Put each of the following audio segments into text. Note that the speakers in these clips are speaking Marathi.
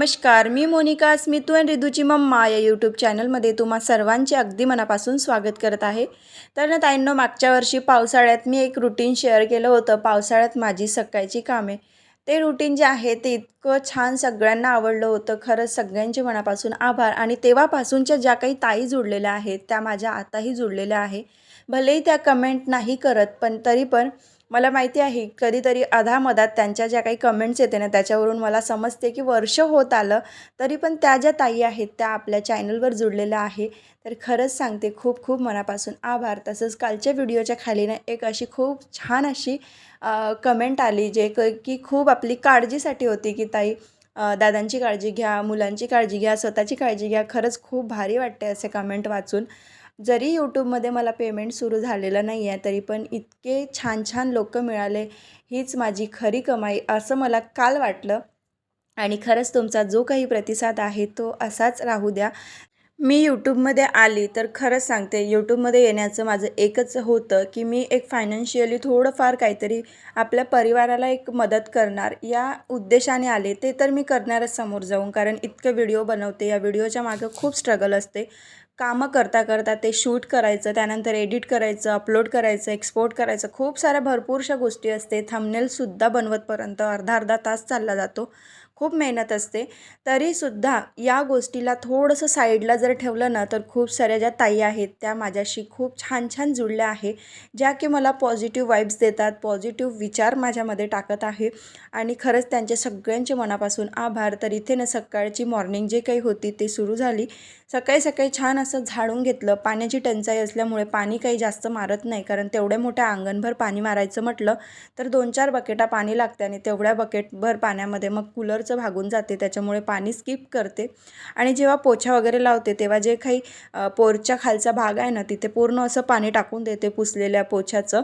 नमस्कार मी मोनिका स्मितू अँड रिदूची मम्मा या यूट्यूब चॅनलमध्ये तुम्हा सर्वांचे अगदी मनापासून स्वागत करत आहे. तर ना ताईंनो मागच्या वर्षी पावसाळ्यात मी एक रुटीन शेअर केलं होतं. पावसाळ्यात माझी सकाळची कामे. ते रुटीन जे आहे ते इतकं छान सगळ्यांना आवडलं होतं. खरंच सगळ्यांचे मनापासून आभार. आणि तेव्हापासूनच्या ज्या काही ताई जुडलेल्या आहेत त्या माझ्या आताही जुडलेल्या आहे. भलेही त्या कमेंट नाही करत पण तरी पण मला माहिती आहे कधीतरी अधामधात त्यांच्या ज्या काही कमेंट्स येते ना त्याच्यावरून मला समजते की वर्ष होत आलं तरी पण त्या ज्या ताई आहेत त्या आपल्या चॅनलवर जुडलेल्या आहे. तर खरंच सांगते खूप खूप मनापासून आभार. तसंच कालच्या व्हिडिओच्या खाली ना एक अशी खूप छान अशी कमेंट आली जे क की खूप आपली काळजीसाठी होती की ताई दादांची काळजी घ्या मुलांची काळजी घ्या स्वतःची काळजी घ्या. खरंच खूप भारी वाटते असे कमेंट वाचून. जरी यूट्यूबमध्ये मला पेमेंट सुरू झालेलं नाही आहे तरी पण इतके छान छान लोक मिळाले हीच माझी खरी कमाई असं मला काल वाटलं. आणि खरंच तुमचा जो काही प्रतिसाद आहे तो असाच राहू द्या. मी यूट्यूबमध्ये आली तर खरंच सांगते यूट्यूबमध्ये येण्याचं माझं एकच होतं की मी एक फायनान्शियली थोडंफार काहीतरी आपल्या परिवाराला एक मदत करणार या उद्देशाने आले. ते तर मी करणारच समोर जाऊन कारण इतकं व्हिडिओ बनवते या व्हिडिओच्या मागं खूप स्ट्रगल असते. कामं करता करता ते शूट करायचं त्यानंतर एडिट करायचं अपलोड करायचं एक्सपोर्ट करायचं खूप साऱ्या भरपूरशा गोष्टी असते. थंबनेलसुद्धा बनवतपर्यंत अर्धा अर्धा तास चालला जातो. खूप मेहनत असते. तरीसुद्धा या गोष्टीला थोडंसं साईडला जर ठेवलं ना तर खूप साऱ्या ज्या ताई आहेत त्या माझ्याशी खूप छान छान जुळल्या आहे. ज्या की मला पॉझिटिव्ह वाईब्स देतात पॉझिटिव्ह विचार माझ्यामध्ये टाकत आहे. आणि खरंच त्यांचे सगळ्यांचे मनापासून आभार. तर इथे ना सकाळची मॉर्निंग जे काही होती ते सुरू झाली. सकाळी सकाळी छान असं झाडून घेतलं. पाण्याची टंचाई असल्यामुळे पाणी काही जास्त मारत नाही. कारण तेवढ्या मोठ्या अंगणभर पाणी मारायचं म्हटलं तर दोन चार बकेटा पाणी लागते आणि तेवढ्या बकेटभर पाण्यामध्ये मग थोडंसं भागून जाते त्याच्यामुळे पाणी स्किप करते. आणि जेव्हा पोछा वगैरे लावते तेव्हा जे काही पोरच्या खालचा भाग आहे ना तिथे पूर्ण असं पाणी टाकून देते पुसलेल्या पोछ्याचं.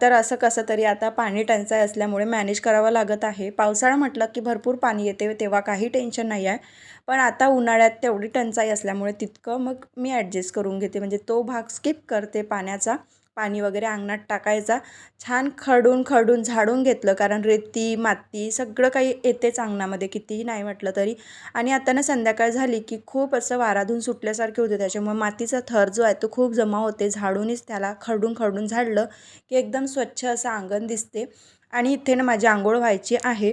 तर असं कसं तरी आता पाणी टंचाई असल्यामुळे मॅनेज करावं लागत आहे. पावसाळा म्हटलं की भरपूर पाणी येते तेव्हा काही टेन्शन नाही आहे. पण आता उन्हाळ्यात तेवढी टंचाई असल्यामुळे तितकं मग मी ॲडजस्ट करून घेते. म्हणजे तो भाग स्किप करते पाण्याचा. पाणी वगैरे अंगणात टाकायचा. छान खडून खडून झाडून घेतलं. कारण रेती माती सगळं काही येतेच अंगणामध्ये कितीही नाही म्हटलं तरी. आणि आता ना संध्याकाळ झाली की खूप असं वाराधून सुटल्यासारखे होते. त्याच्यामुळे मातीचा थर जो आहे तो खूप जमा होते. झाडूनच त्याला खडून खडून झाडलं की एकदम स्वच्छ असं अंगण दिसते. आणि इथे ना माझी आंघोळ व्हायची आहे.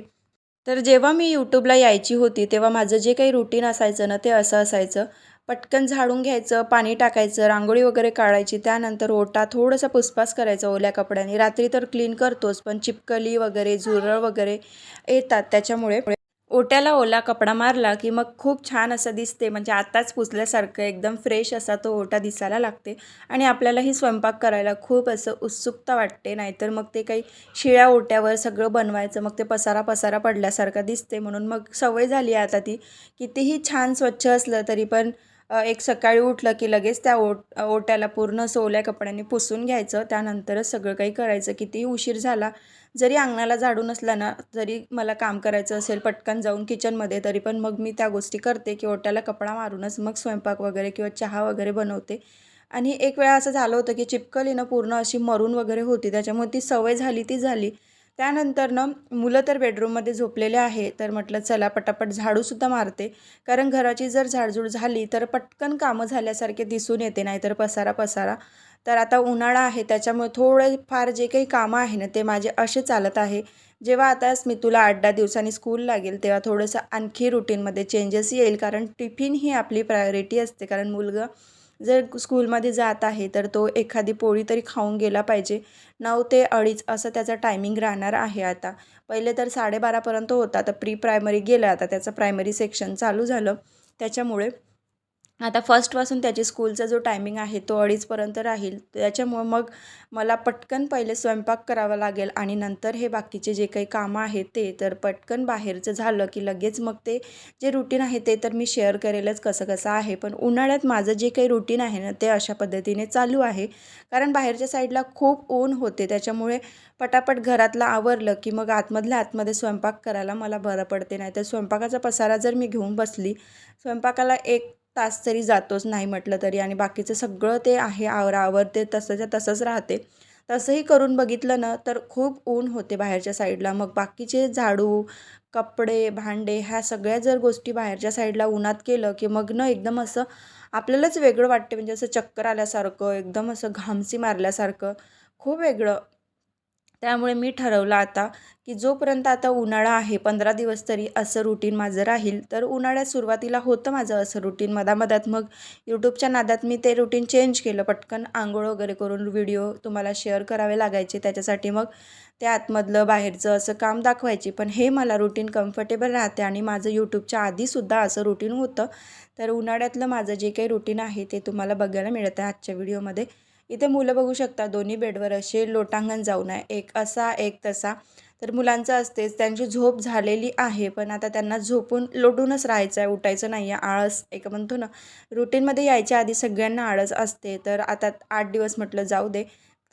तर जेव्हा मी यूट्यूबला यायची होती तेव्हा माझं जे काही रुटीन असायचं ना ते असं असायचं. पटकन झाडून घ्यायचं पाणी टाकायचं रांगोळी वगैरे काढायची त्यानंतर ओटा थोडंसं पुसपास करायचं ओल्या कपड्याने. रात्री तर क्लीन करतोच पण चिपकली वगैरे झुरळ वगैरे येतात. त्याच्यामुळे ओट्याला ओला कपडा मारला की मग खूप छान असं दिसते. म्हणजे आत्ताच पुसल्यासारखं एकदम फ्रेश असा तो ओटा दिसायला लागते. आणि आपल्यालाही स्वयंपाक करायला खूप असं उत्सुकता वाटते. नाहीतर मग ते काही शिळ्या ओट्यावर सगळं बनवायचं मग ते पसारा पसारा पडल्यासारखं दिसते. म्हणून मग सवय झाली आहे आता ती कितीही छान स्वच्छ असलं तरी पण एक सकाळी उठलं की लगेच त्या ओट ओट्याला पूर्ण सोल्या कपड्यांनी पुसून घ्यायचं. त्यानंतरच सगळं काही करायचं. कितीही उशीर झाला जरी अंगणाला झाडू नसला ना जरी मला काम करायचं असेल पटकन जाऊन किचनमध्ये तरी पण मग मी त्या गोष्टी करते की ओट्याला कपडा मारूनच मग स्वयंपाक वगैरे किंवा चहा वगैरे बनवते. आणि एक वेळा असं झालं होतं की चिपकली ना पूर्ण अशी मरून वगैरे होती. त्याच्यामुळे ती सवय झाली ती झाली. त्यानंतरनं मुलं तर बेडरूममध्ये झोपलेले आहे तर म्हटलं चला पटापट झाडूसुद्धा मारते. कारण घराची जर झाडझूड झाली तर पटकन कामं झाल्यासारखे दिसून येते नाहीतर पसारा पसारा. तर आता उन्हाळा आहे त्याच्यामुळे थोडे फार जे काही कामं आहे ना ते माझे असे चालत आहे. जेव्हा आता स्मितूला आठ दहा दिवसांनी स्कूल लागेल तेव्हा थोडंसं आणखी रुटीनमध्ये चेंजेस येईल कारण टिफिन ही आपली प्रायोरिटी असते. कारण मुलगा जर स्कूलमध्ये जात आहे तर तो एखादी पोळी तरी खाऊन गेला पाहिजे. नऊ ते अडीच असं त्याचा टायमिंग राहणार आहे आता. पहिले तर साडेबारापर्यंत होता तर प्री प्रायमरी गेलं आता त्याचं प्रायमरी सेक्शन चालू झालं. त्याच्यामुळे आता फर्स्टपासून त्याची स्कूलचा जो टायमिंग आहे तो अडीचपर्यंत राहील. त्याच्यामुळं मग मला पटकन पहिले स्वयंपाक करावा लागेल आणि नंतर हे बाकीचे जे काही कामं आहेत ते तर पटकन बाहेरचं झालं की लगेच मग ते जे रुटीन आहे ते तर मी शेअर करेलच कसं कसं आहे. पण उन्हाळ्यात माझं जे काही रुटीन आहे ना ते अशा पद्धतीने चालू आहे. कारण बाहेरच्या साईडला खूप ऊन होते त्याच्यामुळे पटापट घरातलं आवरलं की मग आतमधल्या आतमध्ये स्वयंपाक करायला मला बरं पडते. नाही तर स्वयंपाकाचा पसारा जर मी घेऊन बसली स्वयंपाकाला एक तास तरी जातोच नाही म्हटलं तरी. आणि बाकीचं सगळं ते आहे आवर आवरते तसंच्या तसंच राहते. तसंही करून बघितलं ना तर खूप ऊन होते बाहेरच्या साईडला. मग बाकीचे झाडू कपडे भांडे ह्या सगळ्या जर गोष्टी बाहेरच्या साईडला उन्हात केलं की मग न एकदम असं आपल्यालाच वेगळं वाटते. म्हणजे असं चक्कर आल्यासारखं एकदम असं घामसी मारल्यासारखं. खूप वेगळं. त्यामुळे मी ठरवलं आता की जोपर्यंत आता उन्हाळा आहे पंधरा दिवस तरी असं रुटीन माझं राहील. तर उन्हाळ्यात सुरुवातीला होतं माझं असं रुटीन मधामधात मग यूट्यूबच्या नादात मी ते रुटीन चेंज केलं. पटकन आंघोळ वगैरे करून व्हिडिओ तुम्हाला शेअर करावे लागायचे. त्याच्यासाठी मग ते आतमधलं बाहेरचं असं काम दाखवायची. पण हे मला रुटीन कम्फर्टेबल राहते आणि माझं यूट्यूबच्या आधीसुद्धा असं रुटीन होतं. तर उन्हाळ्यातलं माझं जे काही रुटीन आहे ते तुम्हाला बघायला मिळतं आहे आजच्या व्हिडिओमध्ये इथे मुलं बघू शकता दोन्ही बेडवर असे लोटांगण जाऊन आहे. एक असा एक तसा. तर मुलांचं असतेच त्यांची झोप झालेली आहे पण आता त्यांना झोपून लोटूनच राहायचं आहे उठायचं नाही आहे. आळस एक म्हणतो ना रुटीनमध्ये यायच्या आधी सगळ्यांना आळस असते. तर आता आठ दिवस म्हटलं जाऊ दे.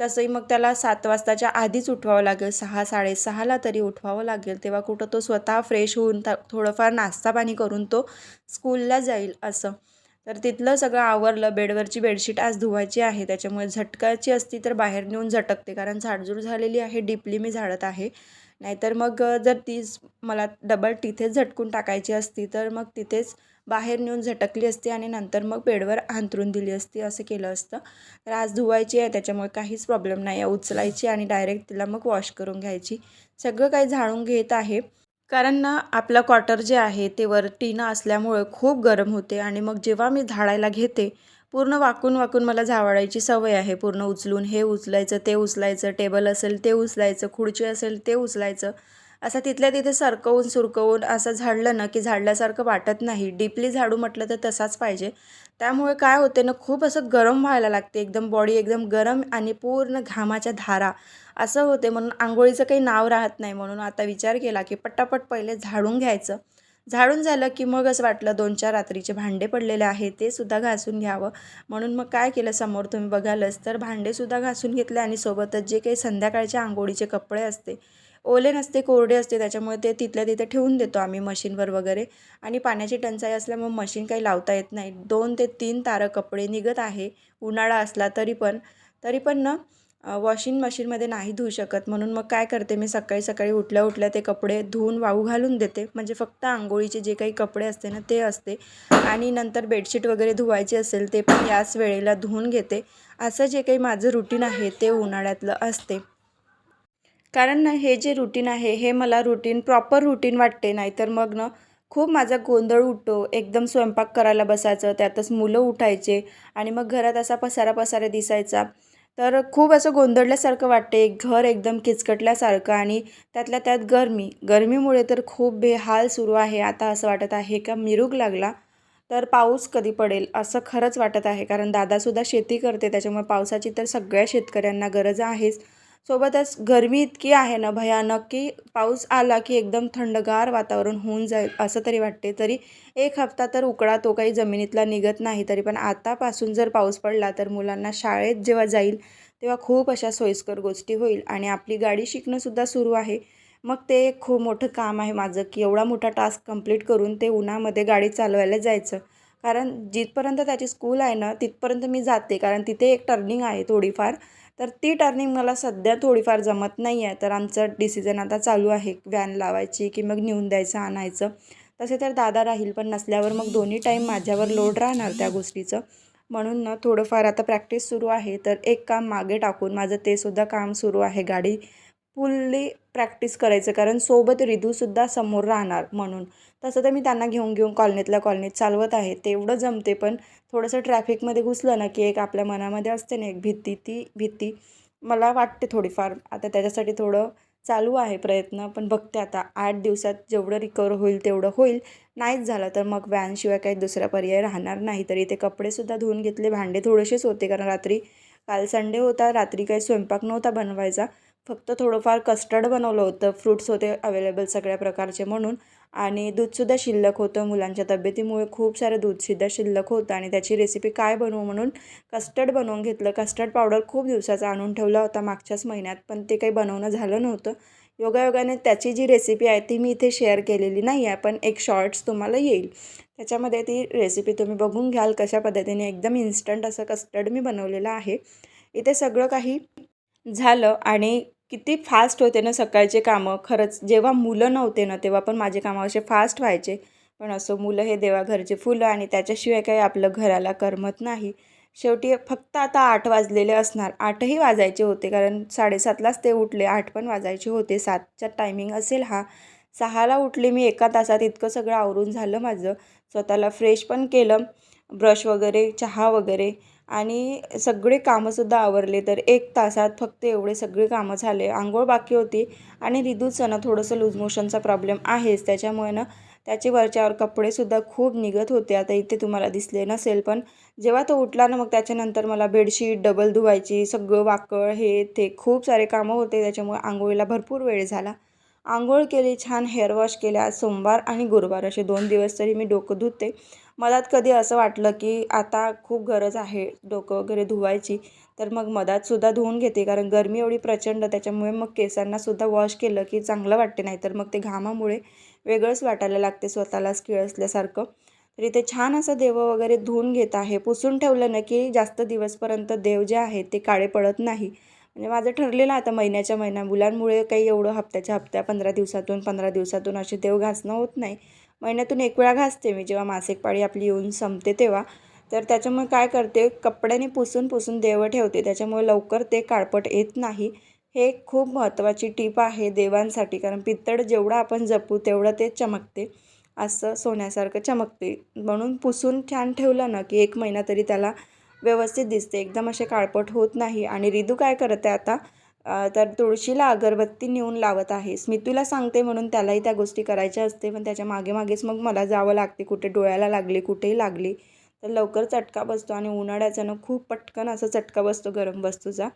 तसंही मग त्याला सात वाजताच्या आधीच उठवावं लागेल. सहा साडेसहाला तरी उठवावं लागेल. तेव्हा कुठं तो स्वतः फ्रेश होऊन थोडंफार नाश्ता पाणी करून तो स्कूलला जाईल असं. तर तिथलं सगळं आवरलं बेडवरची बेडशीट आज धुवायची आहे त्याच्यामुळे झटकाची असती तर बाहेर नेऊन झटकते कारण झाडझूड झालेली आहे डीपली मी झाडत आहे. नाहीतर मग जर तीच मला डबल तिथेच झटकून टाकायची असती तर मग तिथेच बाहेर नेऊन झटकली असती आणि नंतर मग बेडवर अंथरून दिली असती असं केलं असतं. तर आज धुवायची आहे त्याच्यामुळे काहीच प्रॉब्लेम नाही आहे. उचलायची आणि डायरेक्ट तिला मग वॉश करून घ्यायची. सगळं काही झाडून घेत आहे. कारण ना आपलं क्वार्टर जे आहे ते वर टीनं असल्यामुळं खूप गरम होते आणि मग जेव्हा मी झाडायला घेते पूर्ण वाकून वाकून मला झावाडायची सवय आहे. पूर्ण उचलून हे उचलायचं ते उचलायचं टेबल असेल ते उचलायचं खुर्ची असेल ते उचलायचं. असं तिथल्या तिथे सरकवून सुरकवून असं झाडलं ना की झाडल्यासारखं वाटत नाही. डीपली झाडू म्हटलं तर तसाच पाहिजे. त्यामुळे काय होते ना खूप असं गरम व्हायला लागते. एकदम बॉडी एकदम गरम आणि पूर्ण घामाच्या धारा. असं होते म्हणून आंघोळीचं काही नाव राहत नाही म्हणून आता विचार केला की पटापट पहिले झाडून घ्यायचं. झाडून झालं की मग असं वाटलं दोन चार रात्रीचे भांडे पडलेले आहे ते सुद्धा घासून घ्यावं. म्हणून मग काय केलं समोर तुम्ही बघालच तर भांडेसुद्धा घासून घेतले आणि सोबतच जे काही संध्याकाळच्या आंघोळीचे कपडे असते ओले नसते कोरडे असते त्याच्यामुळे ते तिथल्या तिथे ठेवून देतो आम्ही मशीनवर वगैरे. आणि पाण्याची टंचाई असल्यामुळे मशीन काही लावता येत नाही. दोन ते तीन तारं कपडे निघत आहे उन्हाळा असला तरी पण. तरी पण ना वॉशिंग मशीनमध्ये नाही धुवू शकत. म्हणून मग काय करते मी सकाळी सकाळी उठल्या उठल्या ते कपडे धुवून वाळू घालून देते. म्हणजे फक्त आंघोळीचे जे काही कपडे असते ना ते असते. आणि नंतर बेडशीट वगैरे धुवायचे असेल ते पण याच वेळेला धुवून घेते. असं जे काही माझं रुटीन आहे ते उन्हाळ्यातलं असते. कारण ना हे जे रुटीन आहे हे मला रुटीन प्रॉपर रुटीन वाटते. नाहीतर मग ना खूप माझा गोंधळ उठतो. एकदम स्वयंपाक करायला बसायचं त्यातच मुलं उठायचे आणि मग घरात असा पसारा पसारा दिसायचा. तर खूप असं गोंधळल्यासारखं वाटते. घर एकदम किचकटल्यासारखं आणि त्यातल्या त्यात गरमी. गरमीमुळे तर खूप बेहाल सुरू आहे. आता असं वाटत आहे का मिरूग लागला तर पाऊस कधी पडेल? असं खरंच वाटत आहे. कारण दादासुद्धा शेती करते त्याच्यामुळे पावसाची तर सगळ्या शेतकऱ्यांना गरज आहेच. सोबतच गरमी इतकी आहे ना भयानक की पाऊस आला की एकदम थंडगार वातावरण होऊन जाईल असं तरी वाटते. तरी एक हप्ता तर उकडा तो काही जमिनीतला निघत नाही. तरी पण आतापासून जर पाऊस पडला तर मुलांना शाळेत जेव्हा जाईल तेव्हा खूप अशा सोयीस्कर गोष्टी होईल आणि आपली गाडी शिकणंसुद्धा सुरू आहे. मग ते खूप मोठं काम आहे माझं की एवढा मोठा टास्क कंप्लीट करून ते उन्हामध्ये गाडी चालवायला जायचं. कारण जिथपर्यंत त्याची स्कूल आहे ना तिथपर्यंत मी जाते. कारण तिथे एक टर्निंग आहे थोडीफार. तर ती टर्निंग मला सध्या थोडीफार जमत नाही आहे. तर आमचं डिसिजन आता चालू आहे. व्हॅन लावायची की मग नेऊन द्यायचं आणायचं. तसे तर दादा राहील पण नसल्यावर मग दोन्ही टाईम माझ्यावर लोड राहणार त्या गोष्टीचं. म्हणून ना थोडंफार आता प्रॅक्टिस सुरू आहे. तर एक काम मागे टाकून माझं ते सुद्धा काम सुरू आहे. गाडी फुल्ली प्रॅक्टिस करायचं. कारण सोबत रिधूसुद्धा समोर राहणार म्हणून. तसं तर मी त्यांना घेऊन घेऊन कॉलनीतल्या कॉलनीत चालवत आहे. तेवढं जमते पण थोडंसं ट्रॅफिकमध्ये घुसलं ना की एक आपल्या मनामध्ये असते ना एक भीती ती भीती मला वाटते थोडीफार. आता त्याच्यासाठी थोडं चालू आहे प्रयत्न पण बघते आता आठ दिवसात जेवढं रिकवर होईल तेवढं होईल. नाहीच झालं तर मग व्हॅनशिवाय काही दुसरा पर्याय राहणार नाही. तरी ते कपडेसुद्धा धुवून घेतले भांडे थोडेसेच होते कारण रात्री काल संडे होता रात्री काही स्वयंपाक नव्हता बनवायचा. फक्त थोडंफार कस्टर्ड बनवलं होतं. फ्रूट्स होते अवेलेबल सगळ्या प्रकारचे म्हणून. आणि दूधसुद्धा शिल्लक होतं मुलांच्या तब्येतीमुळे. खूप सारं दूधसुद्धा शिल्लक होतं. आणि त्याची रेसिपी काय बनवू म्हणून कस्टर्ड बनवून घेतलं. कस्टर्ड पावडर खूप दिवसाचा आणून ठेवला होता मागच्याच महिन्यात. पण ते काही बनवणं झालं नव्हतं. योगायोगाने त्याची जी रेसिपी आहे ती मी इथे शेअर केलेली नाही आहे पण एक शॉर्ट्स तुम्हाला येईल. त्याच्यामध्ये ती रेसिपी तुम्ही बघून घ्याल कशा पद्धतीने एकदम इन्स्टंट असं कस्टर्ड मी बनवलेलं आहे. इथे सगळं काही झालं आणि किती फास्ट होते ना सकाळचे कामं. खरंच जेव्हा मुलं नव्हते ना तेव्हा पण माझे कामं असे फास्ट व्हायचे. पण असं मुलं हे देवाघरचे फुलं आणि त्याच्याशिवाय काही आपलं घराला करमत नाही. शेवटी फक्त आता आठ वाजलेले असणार. आठही वाजायचे होते कारण साडेसातलाच ते उठले. आठ पण वाजायचे होते. सातचा टायमिंग असेल हा. सहाला उठले मी एका तासात. इतकं सगळं आवरून झालं माझं. स्वतःला फ्रेश पण केलं. ब्रश वगैरे चहा वगैरे. आणि सगळे कामंसुद्धा आवरले तर एक तासात फक्त एवढे सगळे कामं झाले. आंघोळ बाकी होती आणि रिदूचं ना थोडंसं लूज मोशनचा प्रॉब्लेम आहेच. त्याच्यामुळे ना त्याचे वरच्यावर कपडेसुद्धा खूप निघत होते. आता इथे तुम्हाला दिसले नसेल पण जेव्हा तो उठला ना मग त्याच्यानंतर मला बेडशीट डबल धुवायची सगळं वाकळ हे ते खूप सारे कामं होते. त्याच्यामुळे आंघोळीला भरपूर वेळ झाला. आंघोळ केली छान हेअर वॉश केले आज सोमवार आणि गुरुवार असे दोन दिवस तरी मी डोकं धुते. मधात कधी असं वाटलं की आता खूप गरज आहे डोकं वगैरे धुवायची तर मग मधातसुद्धा धुवून घेते. कारण गरमी एवढी प्रचंड त्याच्यामुळे मग केसांनासुद्धा वॉश केलं की चांगलं वाटते नाही तर मग ते घामामुळे वेगळंच वाटायला लागते स्वतःलाच किळसल्यासारखं तर इथे छान असं देव वगैरे धुवून घेत आहे. पुसून ठेवलं ना की जास्त दिवसपर्यंत देव जे आहेत ते काळे पडत नाही. म्हणजे माझं ठरलेलं आता महिन्याच्या महिना मुलांमुळे काही एवढं हप्त्याच्या हप्त्या पंधरा दिवसातून पंधरा दिवसातून असे देव घासणं होत नाही. महिन्यातून एक वेळा घासते मी. जेव्हा मासिक पाळी आपली येऊन संपते तेव्हा. तर त्याच्यामुळे काय करते कपड्याने पुसून पुसून देवं ठेवते. त्याच्यामुळे लवकर ते काळपट येत नाही. हे खूप महत्त्वाची टीप आहे देवांसाठी. कारण पित्तळ जेवढं आपण जपू तेवढं ते चमकते. असं सोन्यासारखं चमकते. म्हणून पुसून छान ठेवलं ना की एक महिना तरी त्याला व्यवस्थित दिसते. एकदम असे काळपट होत नाही. आणि रिदू काय करते आता? तर तुळशीला अगरबत्ती नेऊन लावत आहे. स्मितूला सांगते म्हणून त्यालाही त्या गोष्टी करायच्या असते पण त्याच्यामागे मागेच मग मला जावं लागते. कुठे डोळ्याला लागली कुठेही लागली तर लवकर चटका बसतो आणि उन्हाळ्याचा खूप पटकन असं चटका बसतो गरम वस्तूचा.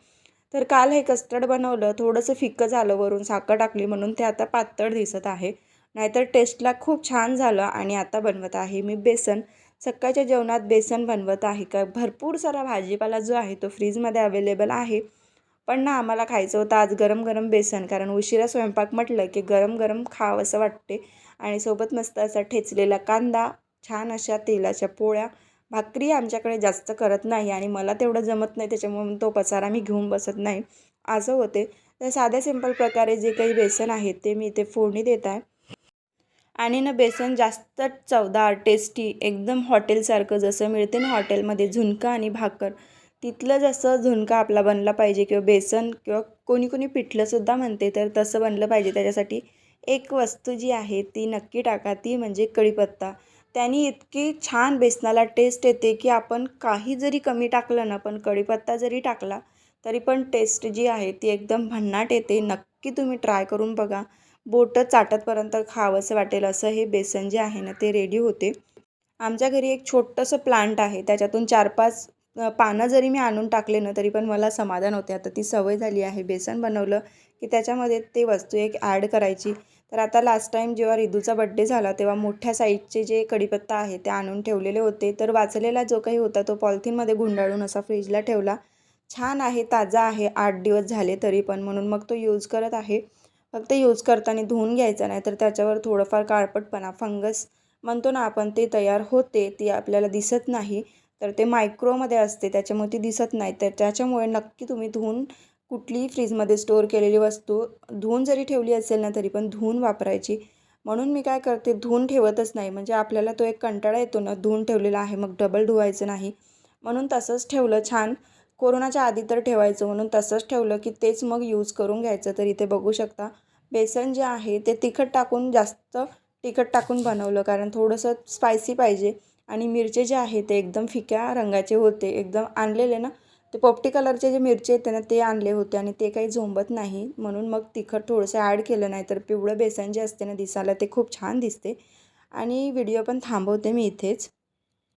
तर काल हे कस्टर्ड बनवलं थोडंसं फिक्कं झालं वरून साखर टाकली म्हणून ते आता पातळ दिसत आहे. नाहीतर टेस्टला खूप छान झालं आणि आता बनवत आहे. मी बेसन सकाळच्या जेवणात बेसन बनवत आहे. का भरपूर सारा भाजीपाला जो आहे तो फ्रीजमध्ये अवेलेबल आहे. पण ना आम्हाला खायचं होतं आज गरम गरम बेसन कारण उशिरा स्वयंपाक म्हटलं की गरम गरम खावं असं वाटते. आणि सोबत मस्त असा ठेचलेला कांदा छान अशा तेलाच्या पोळ्या. भाकरी आमच्याकडे जास्त करत नाही आणि मला तेवढं जमत नाही त्याच्यामुळे तो पसारा मी घेऊन बसत नाही. असं होते. तर साध्या सिंपल प्रकारे जे काही बेसन आहे ते मी इथे फोडणी देत आहे. आणि ना बेसन जास्त चवदार टेस्टी एकदम हॉटेलसारखं जसं मिळते ना हॉटेलमध्ये झुणका आणि भाकर. तिथलं जसं झुणका आपला बनला पाहिजे किंवा बेसन किंवा कोणी कोणी पिठलंसुद्धा म्हणते तर तसं बनलं पाहिजे. त्याच्यासाठी एक वस्तू जी आहे ती नक्की टाका. ती म्हणजे कढीपत्ता. त्याने इतकी छान बेसनाला टेस्ट येते की आपण काही जरी कमी टाकलं ना पण कढीपत्ता जरी टाकला तरी पण टेस्ट जी आहे ती एकदम भन्नाट येते. नक्की तुम्ही ट्राय करून बघा. बोटं चाटतपर्यंत खावंसं वाटेल. असं हे बेसन जे आहे ना ते रेडी होते. आमच्या घरी एक छोटंसं प्लांट आहे. त्याच्यातून चार पाच पानं जरी मी आणून टाकले ना तरी पण मला समाधान होते. आता ती सवय झाली आहे बेसन बनवलं की त्याच्यामध्ये ते वस्तू एक ॲड करायची. तर आता लास्ट टाईम जेव्हा रिदूचा बड्डे झाला तेव्हा मोठ्या साईजचे जे कढीपत्ता आहे ते आणून ठेवलेले होते. तर वाचलेला जो काही होता तो पॉलिथिनमध्ये गुंडाळून असा फ्रीजला ठेवला. छान आहे ताजा आहे. आठ दिवस झाले तरी पण. म्हणून मग तो यूज करत आहे. फक्त यूज करताना धुवून घ्यायचा नाही तर त्याच्यावर थोडंफार काळपटपणा फंगस म्हणतो ना आपण ते तयार होते ती आपल्याला दिसत नाही. तर ते मायक्रोमध्ये असते त्याच्यामुळे ती दिसत नाही. तर त्याच्यामुळे नक्की तुम्ही धुवून कुठलीही फ्रीजमध्ये स्टोअर केलेली वस्तू धुवून जरी ठेवली असेल ना तरी पण धुवून वापरायची. म्हणून मी काय करते धुवून ठेवतच नाही. म्हणजे आपल्याला तो एक कंटाळा येतो ना धुवून ठेवलेला आहे मग डबल धुवायचं नाही. म्हणून तसंच ठेवलं छान. कोरोनाच्या आधी तर ठेवायचं म्हणून तसंच ठेवलं की तेच मग यूज करून घ्यायचं. तर इथे बघू शकता बेसन जे आहे ते तिखट टाकून जास्त तिखट टाकून बनवलं. कारण थोडंसं स्पायसी पाहिजे. आणि मिरचे जे आहे ते एकदम फिक्या रंगाचे होते एकदम आणलेले ना ते पोपटी कलरचे जे मिरचे येते ना ते आणले होते आणि ते काही झोंबत नाही. म्हणून मग तिखट थोडंसं ॲड केलं नाही तर पिवळं बेसन जे असते ना दिसायला ते खूप छान दिसते. आणि व्हिडिओ पण थांबवते मी इथेच.